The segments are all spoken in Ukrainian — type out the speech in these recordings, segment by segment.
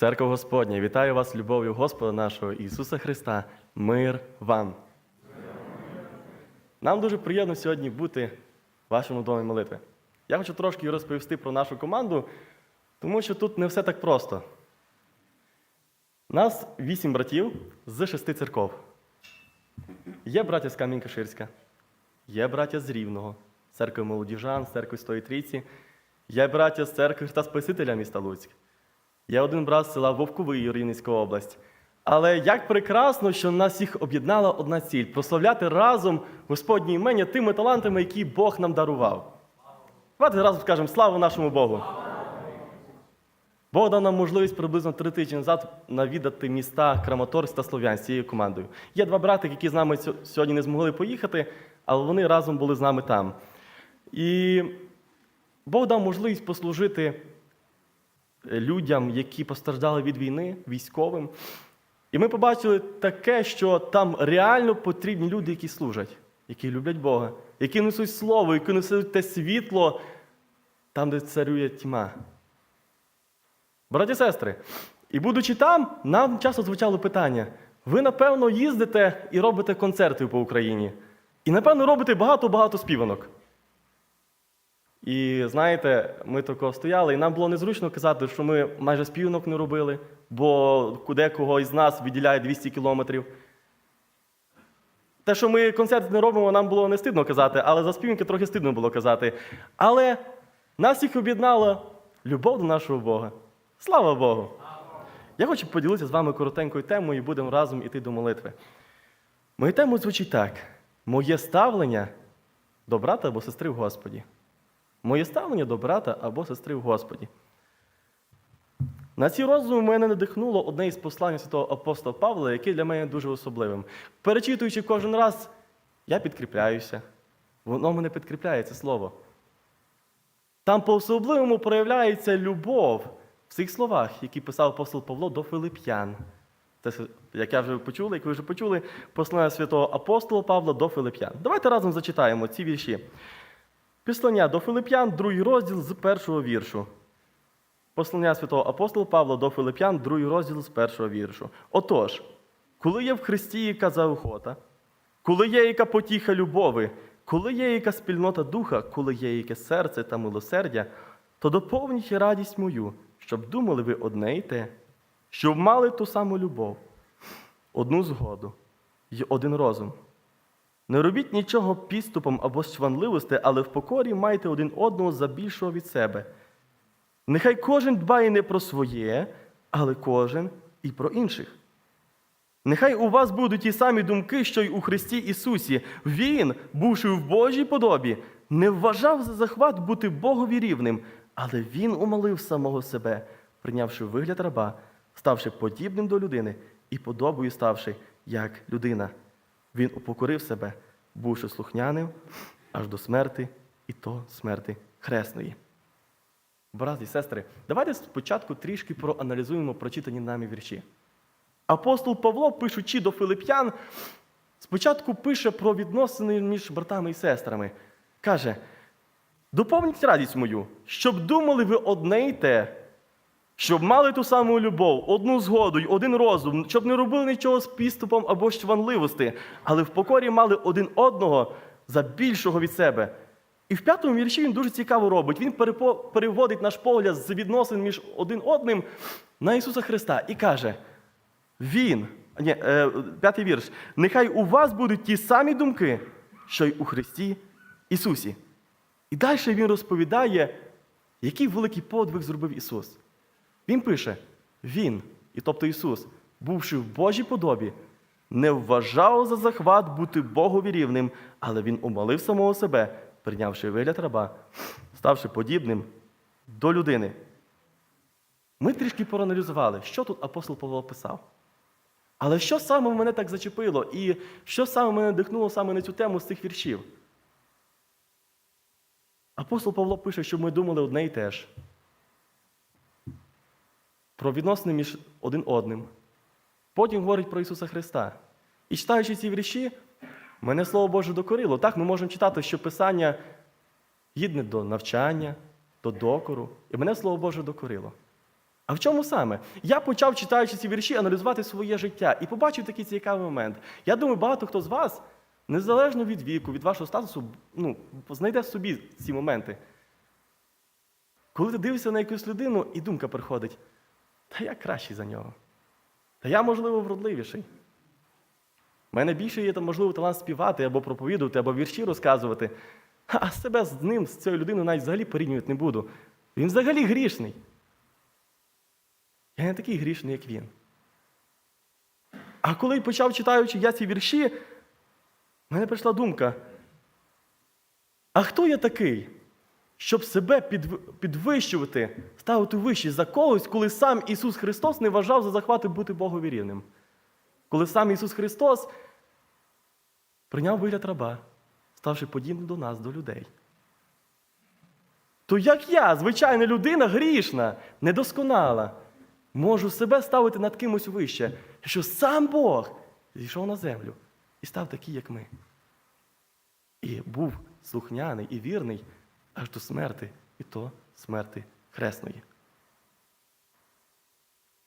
Церква Господня, вітаю вас любов'ю Господа нашого Ісуса Христа. Мир вам. Нам дуже приємно сьогодні бути в вашому домі молитви. Я хочу трошки розповісти про нашу команду, тому що тут не все так просто. Нас вісім братів з шести церков. Є браття з Камінь-Каширська, є браття з Рівного, церкви Молодіжан, з церкви Стої Трійці, є браття з церкви Христа Спасителя міста Луцьк. Я один брат з села Вовковий, Рівненська область. Але як прекрасно, що нас всіх об'єднала одна ціль прославляти разом Господнє імення тими талантами, які Бог нам дарував. Давайте разом скажемо слава нашому Богу. Бог дав нам можливість приблизно три тижні назад навідати міста Краматорськ та Слов'янськ цією командою. Є два брати, які з нами сьогодні не змогли поїхати, але вони разом були з нами там. І Бог дав можливість послужити людям, які постраждали від війни, військовим. І ми побачили таке, що там реально потрібні люди, які служать, які люблять Бога, які несуть слово, які несуть те світло там, де царює тьма. Браті і сестри, і будучи там, нам часто звучало питання: ви, напевно, їздите і робите концерти по Україні. І, напевно, робите багато-багато співанок. І знаєте, ми тако стояли, і нам було незручно казати, що ми майже співанок не робили, бо декого із нас відділяє 200 кілометрів. Те, що ми концерт не робимо, нам було не стидно казати, але за співанки трохи стидно було казати. Але нас всіх об'єднала любов до нашого Бога. Слава Богу! Я хочу поділитися з вами коротенькою темою і будемо разом іти до молитви. Моя тема звучить так: моє ставлення до брата або сестри в Господі. Моє ставлення до брата або сестри в Господі. На ці роздуми мене надихнуло одне із послань святого апостола Павла, яке для мене дуже особливим. Перечитуючи кожен раз, я підкріпляюся. Воно мене підкріпляє це слово. Там по-особливому проявляється любов в цих словах, які писав апостол Павло до Филип'ян. Це, як я вже почули, як ви вже почули, послання святого апостола Павла до Филип'ян. Давайте разом зачитаємо ці вірші. Післання до Филип'ян, другий розділ з першого віршу. Послання святого апостола Павла до Филип'ян, другий розділ з першого віршу. Отож, коли є в Христі яка заохота, коли є яка потіха любови, коли є яка спільнота духа, коли є яке серце та милосердя, то доповніть радість мою, щоб думали ви одне й те, щоб мали ту саму любов, одну згоду й один розум. Не робіть нічого підступом або з чванливості, але в покорі майте один одного за більшого від себе. Нехай кожен дбає не про своє, але кожен і про інших. Нехай у вас будуть ті самі думки, що й у Христі Ісусі. Він, бувши в Божій подобі, не вважав за захват бути Богові рівним, але Він умолив самого себе, прийнявши вигляд раба, ставши подібним до людини і подобою ставши як людина. Він упокорив себе, бувши слухняним аж до смерти, і то смерти хресної. Брати і сестри, давайте спочатку трішки проаналізуємо прочитані нами вірші. Апостол Павло, пишучи до Филип'ян, спочатку пише про відносини між братами і сестрами. Каже: доповніть радість мою, щоб думали ви одне й те, щоб мали ту саму любов, одну згоду й один розум, щоб не робили нічого з підступом або щванливості, але в покорі мали один одного за більшого від себе. І в п'ятому вірші він дуже цікаво робить. Він переводить наш погляд з відносин між один одним на Ісуса Христа і каже: Він, ні, е, п'ятий вірш, нехай у вас будуть ті самі думки, що й у Христі Ісусі. І далі він розповідає, який великий подвиг зробив Ісус. Він пише: Він, і тобто Ісус, бувши в Божій подобі, не вважав за захват бути Богові рівним, але Він умолив самого себе, прийнявши вигляд раба, ставши подібним до людини. Ми трішки проаналізували, що тут апостол Павло писав. Але що саме мене так зачепило, і що саме мене дихнуло саме на цю тему з цих віршів? Апостол Павло пише, щоб ми думали одне і те ж. Про відносини між один одним. Потім говорить про Ісуса Христа. І читаючи ці вірші, мене Слово Боже докорило. Так, ми можемо читати, що Писання гідне до навчання, до докору, і мене Слово Боже докорило. А в чому саме? Я почав, читаючи ці вірші, аналізувати своє життя і побачив такий цікавий момент. Я думаю, багато хто з вас, незалежно від віку, від вашого статусу, ну, знайде в собі ці моменти. Коли ти дивишся на якусь людину, і думка приходить, та я кращий за нього. Та я, можливо, вродливіший. У мене більше є, можливо, талант співати або проповідувати, або вірші розказувати. А себе з ним, з цією людиною навіть взагалі порівнювати не буду. Він взагалі грішний. Я не такий грішний, як він. А коли почав читаючи я ці вірші, в мене прийшла думка: а хто я такий, щоб себе підвищувати, ставити вище за когось, коли сам Ісус Христос не вважав за захвати бути Богові рівним? Коли сам Ісус Христос прийняв вигляд раба, ставши подібним до нас, до людей. То як я, звичайна людина, грішна, недосконала, можу себе ставити над кимось вище, що сам Бог зійшов на землю і став такий, як ми. І був слухняний і вірний аж до смерти, і то смерти хресної.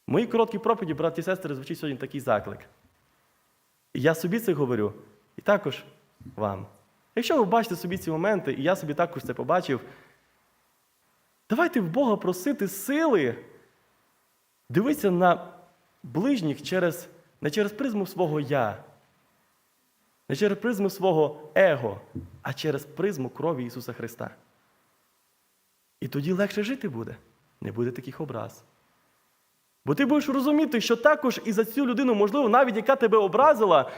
В моїй короткій проповіді, браті і сестри, звучить сьогодні такий заклик. І я собі це говорю, і також вам. Якщо ви бачите собі ці моменти, і я собі також це побачив, давайте в Бога просити сили, дивитися на ближніх через, не через призму свого я, не через призму свого его, а через призму крові Ісуса Христа. І тоді легше жити буде, не буде таких образ. Бо ти будеш розуміти, що також і за цю людину, можливо, навіть яка тебе образила,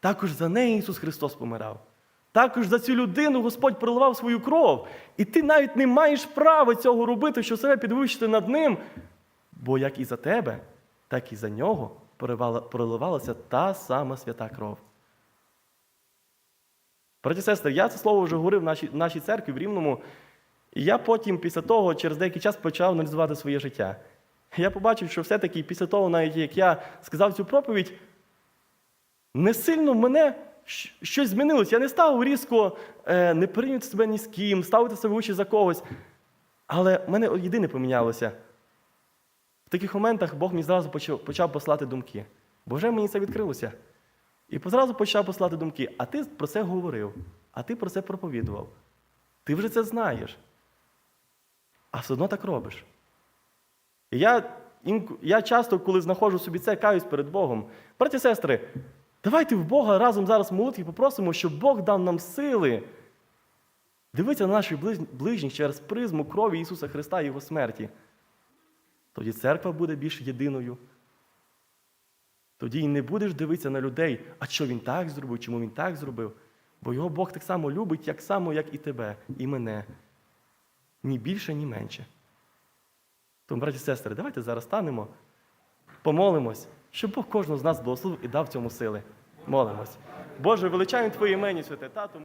також за неї Ісус Христос помирав. Також за цю людину Господь проливав свою кров. І ти навіть не маєш права цього робити, що себе підвищити над ним. Бо як і за тебе, так і за нього проливалася та сама свята кров. Браті сестри, я це слово вже говорив в нашій, нашій церкві в Рівному. І я потім, після того, через деякий час почав аналізувати своє життя. Я побачив, що все-таки після того, навіть як я сказав цю проповідь, не сильно в мене щось змінилось. Я не став різко е, не порівнювати себе ні з ким, ставити себе вище за когось. Але в мене єдине помінялося. В таких моментах Бог мені зразу почав послати думки. Бо вже мені це відкрилося. І зразу почав послати думки. А ти про це говорив, а ти про це проповідував. Ти вже це знаєш. А все одно так робиш. І я, я часто, коли знаходжу собі це, каюсь перед Богом. Браті і сестри, давайте в Бога разом зараз молитві попросимо, щоб Бог дав нам сили дивитися на наших ближніх через призму крові Ісуса Христа і Його смерті. Тоді церква буде більш єдиною. Тоді і не будеш дивитися на людей, а що він так зробив, чому він так зробив. Бо його Бог так само любить, як само, як і тебе, і мене. Ні більше, ні менше. Тому, браті і сестри, давайте зараз станемо, помолимось, щоб Бог кожного з нас благословив і дав цьому сили. Молимось. Боже, величаємо Твоє імені, святе Тату.